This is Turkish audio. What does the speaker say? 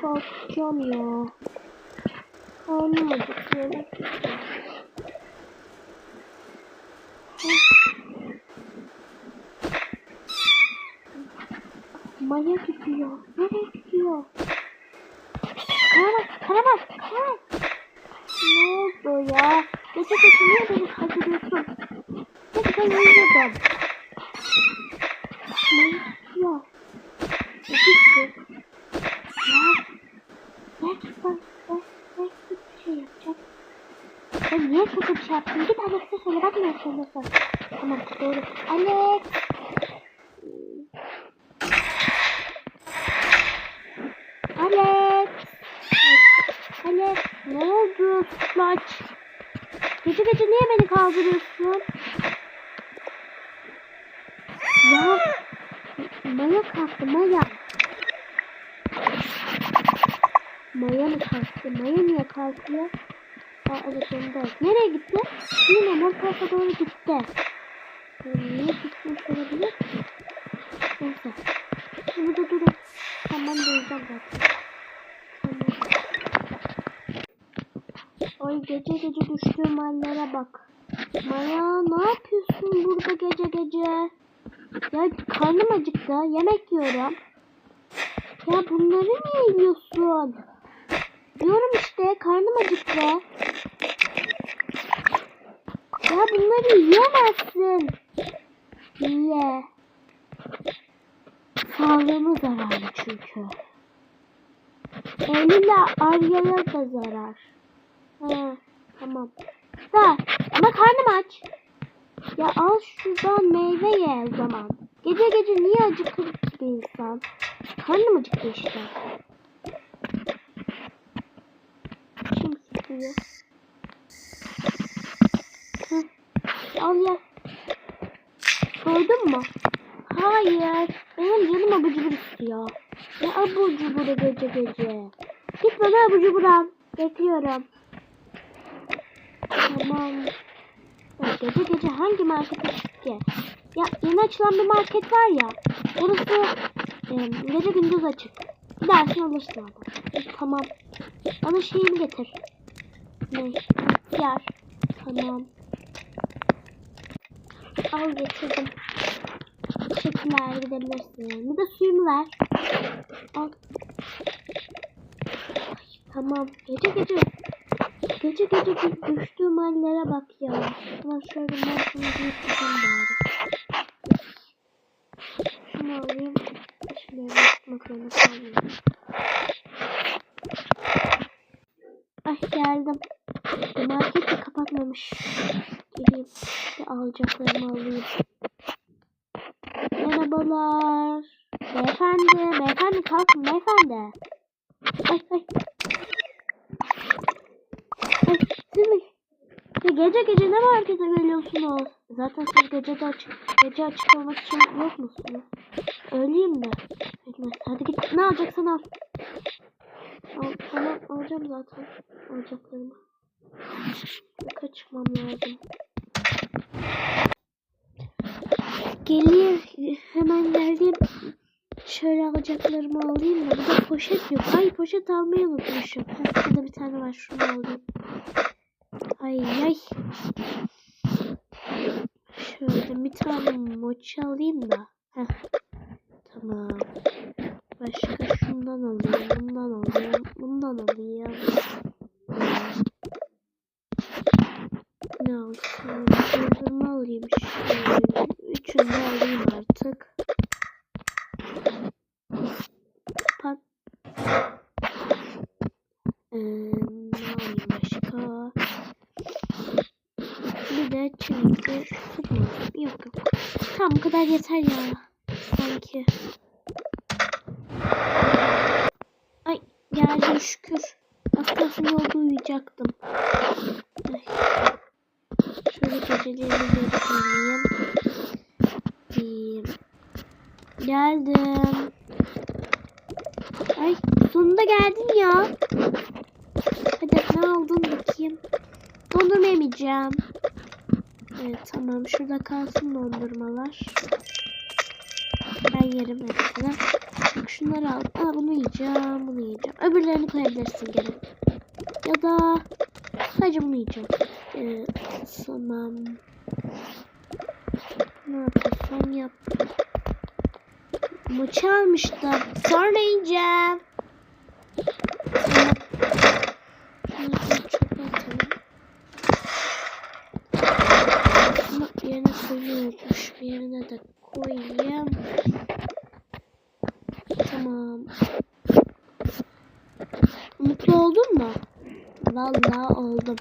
Kalkacağım ya. Karnım acıktı. yemek istiyorum. Maya gidiyor. Nereye gidiyor? Karamaz, karamaz, karamaz. Ne oldu ya? Gece gece niye beni kaçırıyorsun? Gece ben uyuyordum. Maya gidiyor. Ne gitti? Ya. Gerçekten ben belki bir şey yapacak. Ben niye kötü bir şey yaptım? Git Alex'e söyle. Bak ne söylüyorsun. Tamam doğru. Alex. Alex. Alex. Ne oldu? Sütlaç. Gece gece niye beni kaldırıyorsun? Ya. Maya kalktı Maya. Maya mı kalktı? Maya niye kalkıyor? Aa evet onda. Nereye gitti? Yine mor doğru gitti. Niye gitmiş olabilir ki? Neyse. Şimdi durun. Tamam duyacağım zaten. Ay gece gece düştüğüm hallere bak. Maya ne yapıyorsun burada gece gece? Ya karnım acıktı. Yemek yiyorum. Ya bunları niye yiyorsun? Diyorum işte karnım acıktı. Ya bunları yiyemezsin. Niye? Sağlığıma zararlı çünkü. Eylül'le Arya'ya da zarar. Ha, tamam. Da ama karnım aç. Ya al şuradan meyve ye o zaman. Gece gece niye acıkır ki bir insan? Karnım acıktı işte. Kim sıkıyor? Heh, Al ye. Koydun mu? Hayır. Benim canım abur cubur istiyor. Ne abur cuburu gece gece? Git bana abur cubur al. Bekliyorum. Tamam. Ya gece gece hangi markete ki? Ya yeni açılan bir market var ya. Orası e, gece gündüz açık. Gidersin alırsın orada. E, tamam. Bana şeyini getir. Ne? Yar. Tamam. Al getirdim. Teşekkürler gidebilirsin. Bir de suyumu ver. Al. Ay, tamam. Gece gece. Gece gece düştüğüm hallere bak ya. Ulan şöyle giyip gideyim bari. Şunu alayım. Şimdi eve gitmek. Ay geldim. Market de kapatmamış. Gideyim. Alacaklarımı alayım. Merhabalar. Beyefendi. Beyefendi kalkın beyefendi. Ay ay. Ay siz mi? Ya gece gece ne markete geliyorsunuz? Zaten siz gece de açık, gece açık olmak için yok musunuz? Öyleyim de. Hadi git ne alacaksan al. Al tamam alacağım zaten alacaklarımı. Yukarı çıkmam lazım. Gelir hemen geldim. Şöyle alacaklarımı alayım da bir de poşet yok. Ay poşet almayı unutmuşum. Heh, Şurada bir tane var şunu alayım. Ay ay. Şöyle bir tane mochi alayım da. Heh. Tamam. Başka şundan alayım, bundan alayım, bundan alayım. Ne alsam? Dondurma alayım. Şöyle. Üçünü de alayım artık. Kapat. Ee, ne alayım başka? Bir de çimdi. Süt mü alayım? Yok yok. Tamam bu kadar yeter ya. Sanki. Ay geldim şükür. Kalsın yolda uyuyacaktım. Ay. Şöyle geri koyayım. Bir. Geldim. Ay sonunda geldin ya. Hadi ne aldın bakayım. Dondurma yemeyeceğim. Evet tamam şurada kalsın dondurmalar. Ben yerim hepsini. Bak şunları al. Aa, bunu yiyeceğim, bunu yiyeceğim. Öbürlerini koyabilirsin geri. Ya da sadece bunu yiyeceğim. Ee, tamam. Ne yapıyorsan yap. Maçı almışlar. Sonra yiyeceğim. Sonra... Bunları çöpe atalım. Ama yerine koyuyormuş. Bir yerine de koyayım. Tamam. Mutlu oldun mu? Vallahi oldum.